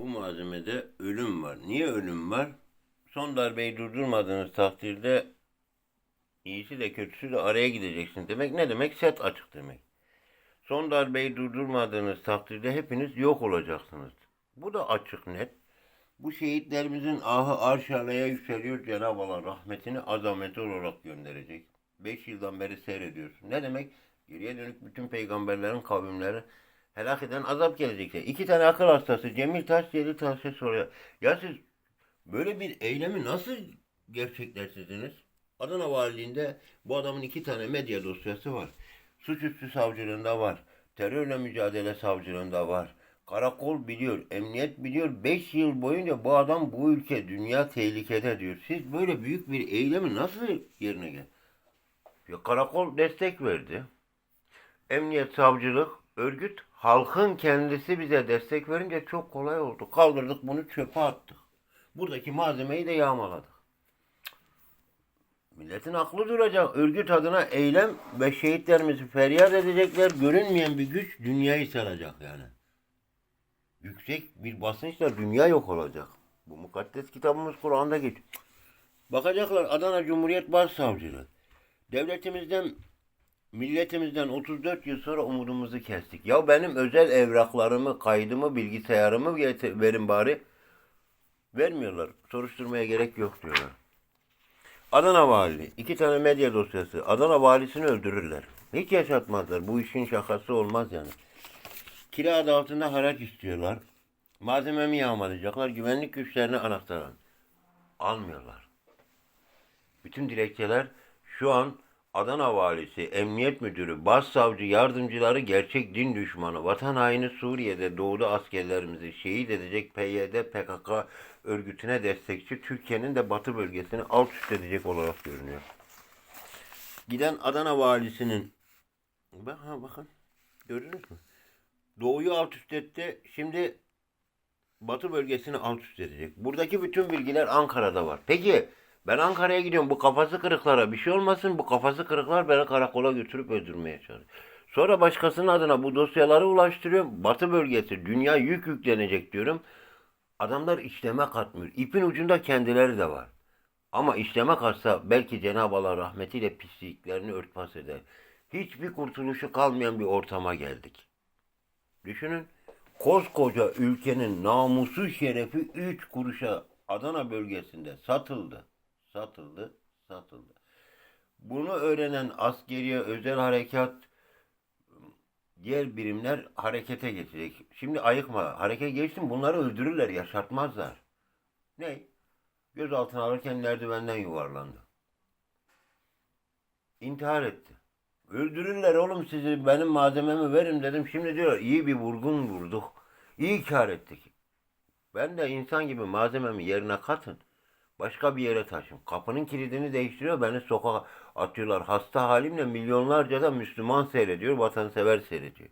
bu malzemede ölüm var. Niye ölüm var? Son darbeyi durdurmadığınız takdirde iyisi de kötüsü de araya gideceksin demek. Ne demek? Set açık demek. Son darbeyi durdurmadığınız takdirde hepiniz yok olacaksınız. Bu da açık net. Bu şehitlerimizin ahı arş alaya yükseliyor. Cenab-ı Allah rahmetini azameti olarak gönderecek. Beş yıldan beri seyrediyorsun. Ne demek? Geriye dönük bütün peygamberlerin kavimleri helak eden azap gelecek. İki tane akıl hastası Cemil Taş, Celil Taş'a soruyor. Ya siz böyle bir eylemi nasıl gerçekleştirdiniz? Adana Valiliğinde bu adamın iki tane medya dosyası var. Suçüstü savcılığında var. Terörle mücadele savcılığında var. Karakol biliyor, emniyet biliyor. 5 yıl boyunca bu adam bu ülke, dünya tehlikede diyor. Siz böyle büyük bir eylemi nasıl yerine gel? Ya karakol destek verdi. Emniyet, savcılık, örgüt, halkın kendisi bize destek verince çok kolay oldu. Kaldırdık bunu çöpe attık. Buradaki malzemeyi de yağmaladık. Milletin aklı duracak. Örgüt adına eylem ve şehitlerimizi feryat edecekler. Görünmeyen bir güç dünyayı saracak yani. Yüksek bir basınçla dünya yok olacak. Bu mukaddes kitabımız Kur'an'da geç. Bakacaklar Adana Cumhuriyet Başsavcılığı. Devletimizden, milletimizden 34 yıl sonra umudumuzu kestik. Ya benim özel evraklarımı, kaydımı, bilgisayarımı verin bari. Vermiyorlar. Soruşturmaya gerek yok diyorlar. Adana Valiliği. iki tane medya dosyası. Adana valisini öldürürler. Hiç yaşatmazlar. Bu işin şakası olmaz yani. Kira adı altında haraç istiyorlar. Malzememi yağmalayacaklar. Güvenlik güçlerine anahtar al- almıyorlar. Bütün dilekçeler şu an Adana valisi, emniyet müdürü, başsavcı yardımcıları gerçek din düşmanı, vatan haini Suriye'de doğuda askerlerimizi şehit edecek PYD, PKK örgütüne destekçi, Türkiye'nin de batı bölgesini alt üst edecek olarak görünüyor. Giden Adana valisinin bak ha bakın gördünüz mü? Doğuyu alt üst etti. Şimdi Batı bölgesini alt üst edecek. Buradaki bütün bilgiler Ankara'da var. Peki ben Ankara'ya gidiyorum. Bu kafası kırıklara bir şey olmasın. Bu kafası kırıklar beni karakola götürüp öldürmeye çalışıyor. Sonra başkasının adına bu dosyaları ulaştırıyorum. Batı bölgesi dünya yük yüklenecek diyorum. Adamlar işleme katmıyor. İpin ucunda kendileri de var. Ama işleme katsa belki Cenab-ı Allah rahmetiyle pisliklerini örtbas eder. Hiçbir kurtuluşu kalmayan bir ortama geldik. Düşünün koskoca ülkenin namusu şerefi 3 kuruşa Adana bölgesinde satıldı. Satıldı, satıldı. Bunu öğrenen askeriye özel harekat diğer birimler harekete geçecek. Şimdi ayıkma. Hareket geçsin bunları öldürürler, yaşatmazlar. Ne? Gözaltına alırken merdivenden yuvarlandı. İntihar etti. Öldürürler oğlum sizi benim malzememi verin dedim. Şimdi diyor iyi bir vurgun vurduk. İyi kar ettik. Ben de insan gibi malzememi yerine katın. Başka bir yere taşın. Kapının kilidini değiştiriyor beni sokağa atıyorlar. Hasta halimle milyonlarca da Müslüman seyrediyor, vatansever seyrediyor.